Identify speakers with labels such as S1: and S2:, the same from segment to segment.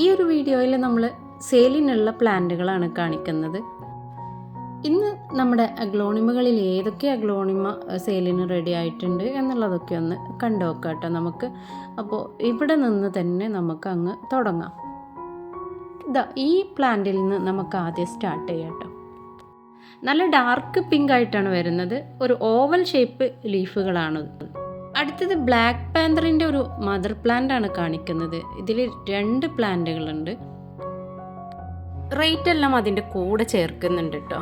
S1: ഈ ഒരു വീഡിയോയിൽ നമ്മൾ സെയിലിനുള്ള പ്ലാന്റുകളാണ് കാണിക്കുന്നത്. ഇന്ന് നമ്മുടെ അഗ്ലോണിമകളിൽ ഏതൊക്കെ അഗ്ലോണിമ സെയിലിന് റെഡി ആയിട്ടുണ്ട് എന്നുള്ളതൊക്കെ ഒന്ന് കണ്ടു നോക്കാം കേട്ടോ നമുക്ക്. അപ്പോൾ ഇവിടെ നിന്ന് തന്നെ നമുക്ക് അങ്ങ് തുടങ്ങാം. ഇതാ ഈ പ്ലാന്റിൽ നിന്ന് നമുക്ക് ആദ്യം സ്റ്റാർട്ട് ചെയ്യാം കേട്ടോ. നല്ല ഡാർക്ക് പിങ്ക് ആയിട്ടാണ് വരുന്നത്. ഒരു ഓവൽ ഷേപ്പ് ലീഫുകളാണ് അടുത്തത് ബ്ലാക്ക് പാന്തറിന്റെ ഒരു മദർ പ്ലാന്റ് ആണ് കാണിക്കുന്നത്. ഇതിൽ രണ്ട് പ്ലാന്റുകളുണ്ട്. റേറ്റ് എല്ലാം അതിന്റെ കൂടെ ചേർക്കുന്നുണ്ട് കേട്ടോ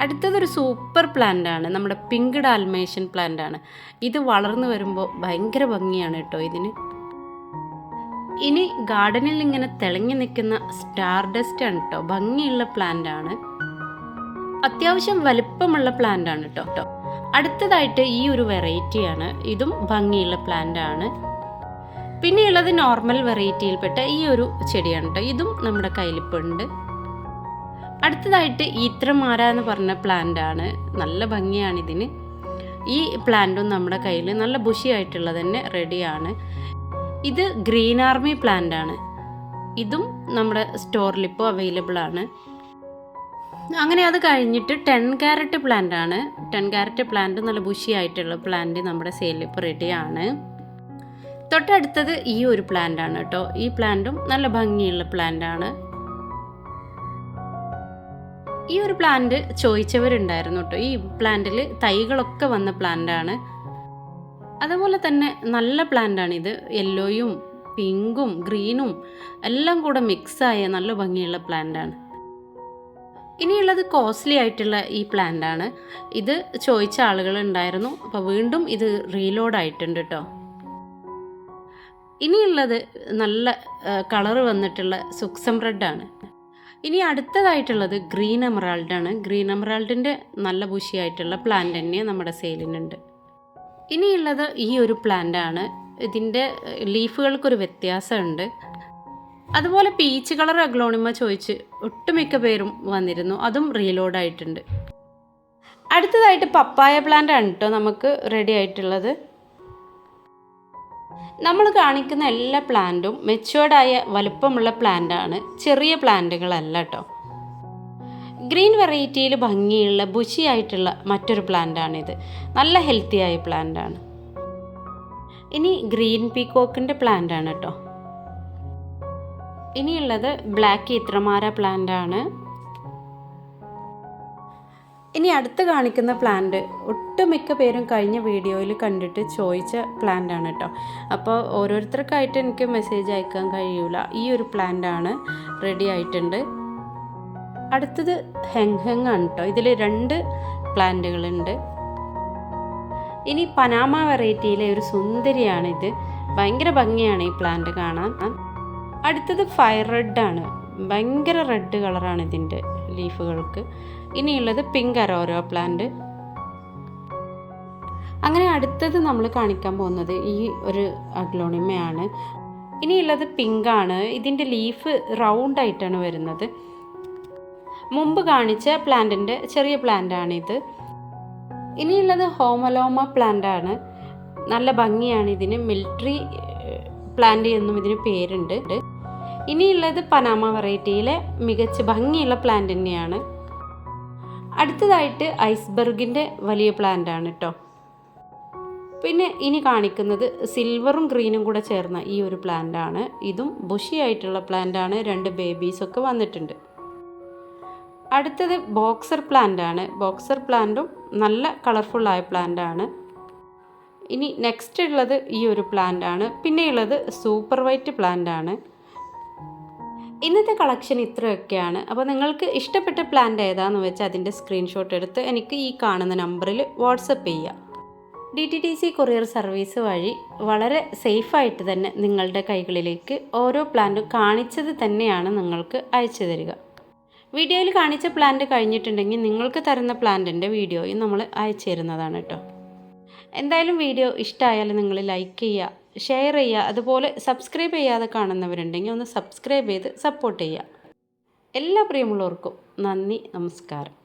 S1: അടുത്തതൊരു സൂപ്പർ പ്ലാന്റ് ആണ്. നമ്മുടെ പിങ്ക് ഡാൽമേഷൻ പ്ലാന്റ് ആണ്. ഇത് വളർന്നു വരുമ്പോൾ ഭയങ്കര ഭംഗിയാണ് കേട്ടോ ഇതിന്. ഇനി ഗാർഡനിൽ ഇങ്ങനെ തിളങ്ങി നിൽക്കുന്ന സ്റ്റാർഡസ്റ്റ് ആണ് കേട്ടോ ഭംഗിയുള്ള പ്ലാന്റ് ആണ്. അത്യാവശ്യം വലുപ്പമുള്ള പ്ലാന്റ് ആണ് കേട്ടോ കേട്ടോ അടുത്തതായിട്ട് ഈ ഒരു വെറൈറ്റിയാണ് ഇതും ഭംഗിയുള്ള പ്ലാന്റ് ആണ്. പിന്നെയുള്ളത് നോർമൽ വെറൈറ്റിയിൽപ്പെട്ട ഈ ഒരു ചെടിയാണ് കേട്ടോ ഇതും നമ്മുടെ കയ്യിലിപ്പുണ്ട്. അടുത്തതായിട്ട് ഈത്രമാര എന്ന് പറഞ്ഞ പ്ലാന്റ് ആണ്. നല്ല ഭംഗിയാണ് ഇതിന്. ഈ പ്ലാന്റും നമ്മുടെ കയ്യിൽ നല്ല ബുഷിയായിട്ടുള്ളത് തന്നെ റെഡിയാണ് ഇത് ഗ്രീൻ ആർമി പ്ലാന്റ് ആണ്. ഇതും നമ്മുടെ സ്റ്റോറിൽ ഇപ്പോൾ അവൈലബിൾ ആണ്. അങ്ങനെ അത് കഴിഞ്ഞിട്ട് ടെൻ ക്യാരറ്റ് പ്ലാന്റ് ആണ്. ടെൻ ക്യാരറ്റ് പ്ലാന്റ് നല്ല ബുഷിയായിട്ടുള്ള പ്ലാന്റ് നമ്മുടെ സെയിലിൽ ഇപ്പോൾ റെഡിയാണ് തൊട്ടടുത്തത് ഈ ഒരു പ്ലാന്റ് ആണ് കേട്ടോ ഈ പ്ലാന്റും നല്ല ഭംഗിയുള്ള പ്ലാന്റ് ആണ്. ഈ ഒരു പ്ലാന്റ് ചോദിച്ചവരുണ്ടായിരുന്നു കേട്ടോ ഈ പ്ലാന്റിൽ തൈകളൊക്കെ വന്ന പ്ലാന്റ് ആണ്. അതുപോലെ തന്നെ നല്ല പ്ലാന്റ് ആണ് ഇത്. യെല്ലോയും പിങ്കും ഗ്രീനും എല്ലാം കൂടെ മിക്സായ നല്ല ഭംഗിയുള്ള പ്ലാന്റ് ആണ്. ഇനിയുള്ളത് കോസ്റ്റ്ലി ആയിട്ടുള്ള ഈ പ്ലാന്റാണ് ഇത് ചോദിച്ച ആളുകൾ ഉണ്ടായിരുന്നു. അപ്പോൾ വീണ്ടും ഇത് റീലോഡ് ആയിട്ടുണ്ട് കേട്ടോ ഇനിയുള്ളത് നല്ല കളർ വന്നിട്ടുള്ള സുക്സം റെഡാണ് ഇനി അടുത്തതായിട്ടുള്ളത് ഗ്രീൻ എമറാൾഡാണ് ഗ്രീൻ എമറാൾഡിന്റെ നല്ല ബുഷിയായിട്ടുള്ള പ്ലാന്റ് തന്നെ നമ്മുടെ സെയിലിനുണ്ട് ഇനിയുള്ളത് ഈ ഒരു പ്ലാന്റാണ് ഇതിന്റെ ലീഫുകൾക്കൊരു വ്യത്യാസമുണ്ട്. അതുപോലെ പീച്ച് കളർ അഗ്ലോണിമ ചോദിച്ച് ഒട്ടുമിക്ക പേരും വന്നിരുന്നു. അതും റീലോഡ് ആയിട്ടുണ്ട്. അടുത്തതായിട്ട് പപ്പായ പ്ലാന്റ് ആണ് കേട്ടോ നമുക്ക് റെഡി ആയിട്ടുള്ളത്. നമ്മൾ കാണിക്കുന്ന എല്ലാ പ്ലാന്റും മെച്ചുവേർഡായ വലുപ്പമുള്ള പ്ലാന്റാണ് ചെറിയ പ്ലാന്റുകളല്ല കേട്ടോ ഗ്രീൻ വെറൈറ്റിയിൽ ഭംഗിയുള്ള ബുഷിയായിട്ടുള്ള മറ്റൊരു പ്ലാന്റ് ആണിത്. നല്ല ഹെൽത്തിയായ ആയ പ്ലാന്റ് ആണ്. ഇനി ഗ്രീൻ പീക്കോക്കിന്റെ പ്ലാന്റ് ആണ് കേട്ടോ ഇനിയുള്ളത് ബ്ലാക്ക് ഇത്രമാര പ്ലാന്റ് ആണ്. ഇനി അടുത്ത് കാണിക്കുന്ന പ്ലാന്റ് ഒട്ടുമിക്ക പേരും കഴിഞ്ഞ വീഡിയോയിൽ കണ്ടിട്ട് ചോദിച്ച പ്ലാന്റ് ആണ് കേട്ടോ അപ്പോൾ ഓരോരുത്തർക്കായിട്ട് എനിക്ക് മെസ്സേജ് അയക്കാൻ കഴിയൂല. ഈ ഒരു പ്ലാന്റ് ആണ് റെഡി ആയിട്ടുണ്ട്. അടുത്തത് ഹെങ് ഹെങ് ആണ് കേട്ടോ ഇതിൽ രണ്ട് പ്ലാന്റുകളുണ്ട് ഇനി പനാമ വെറൈറ്റിയിലെ ഒരു സുന്ദരിയാണിത്. ഭയങ്കര ഭംഗിയാണ് ഈ പ്ലാന്റ് കാണാൻ. അടുത്തത് ഫയർ റെഡാണ് ഭയങ്കര റെഡ് കളറാണ് ഇതിന്റെ ലീഫുകൾക്ക് ഇനിയുള്ളത് പിങ്ക് അരോരോ പ്ലാന്റ് അങ്ങനെ അടുത്തത് നമ്മൾ കാണിക്കാൻ പോകുന്നത് ഈ ഒരു അഗ്ലോണിമയാണ്. ഇനിയുള്ളത് പിങ്ക് ആണ്. ഇതിന്റെ ലീഫ് റൗണ്ട് ആയിട്ടാണ് വരുന്നത്. മുമ്പ് കാണിച്ച പ്ലാന്റിന്റെ ചെറിയ പ്ലാന്റ് ഇത്. ഇനിയുള്ളത് ഹോമലോമ പ്ലാന്റ് ആണ്. നല്ല ഭംഗിയാണ് ഇതിന്. മിലിറ്ററി പ്ലാന്റ് എന്നും ഇതിന് പേരുണ്ട്. ഇനിയുള്ളത് പനാമ വെറൈറ്റിയിലെ മികച്ച ഭംഗിയുള്ള പ്ലാന്റ് തന്നെയാണ്. അടുത്തതായിട്ട് ഐസ്ബർഗിന്റെ വലിയ പ്ലാന്റ് ആണ് കേട്ടോ പിന്നെ ഇനി കാണിക്കുന്നത് സിൽവറും ഗ്രീനും കൂടെ ചേർന്ന ഈ ഒരു പ്ലാന്റ് ആണ്. ഇതും ബുഷി ആയിട്ടുള്ള പ്ലാന്റ് ആണ്. രണ്ട് ബേബീസൊക്കെ വന്നിട്ടുണ്ട്. അടുത്തത് ബോക്സർ പ്ലാന്റ് ആണ്. ബോക്സർ പ്ലാന്റും നല്ല കളർഫുള്ളായ പ്ലാന്റ് ആണ്. ഇനി നെക്സ്റ്റ് ഉള്ളത് ഈ ഒരു പ്ലാന്റ് ആണ്. പിന്നെയുള്ളത് സൂപ്പർ വൈറ്റ് പ്ലാന്റ് ആണ്. ഇന്നത്തെ കളക്ഷൻ ഇത്രയൊക്കെയാണ്. അപ്പോൾ നിങ്ങൾക്ക് ഇഷ്ടപ്പെട്ട പ്ലാന്റ് ഏതാണെന്ന് വെച്ചാൽ അതിന്റെ സ്ക്രീൻഷോട്ട് എടുത്ത് എനിക്ക് ഈ കാണുന്ന നമ്പറിൽ വാട്സപ്പ് ചെയ്യാം. D T D C courier service വഴി വളരെ സേഫായിട്ട് തന്നെ നിങ്ങളുടെ കൈകളിലേക്ക് ഓരോ പ്ലാന്റും കാണിച്ചത് തന്നെയാണ് നിങ്ങൾക്ക് അയച്ചു തരിക. വീഡിയോയിൽ കാണിച്ച പ്ലാന്റ് കഴിഞ്ഞിട്ടുണ്ടെങ്കിൽ നിങ്ങൾക്ക് തരുന്ന പ്ലാന്റിന്റെ വീഡിയോയും നമ്മൾ അയച്ചു തരുന്നതാണ് കേട്ടോ. എന്തായാലും വീഡിയോ ഇഷ്ടമായാലും നിങ്ങൾ ലൈക്ക് ചെയ്യുക ഷെയർ ചെയ്യുക. അതുപോലെ സബ്സ്ക്രൈബ് ചെയ്യാതെ കാണുന്നവരുണ്ടെങ്കിൽ ഒന്ന് സബ്സ്ക്രൈബ് ചെയ്ത് സപ്പോർട്ട് ചെയ്യുക. എല്ലാ പ്രിയമുള്ളവർക്കും നന്ദി നമസ്കാരം.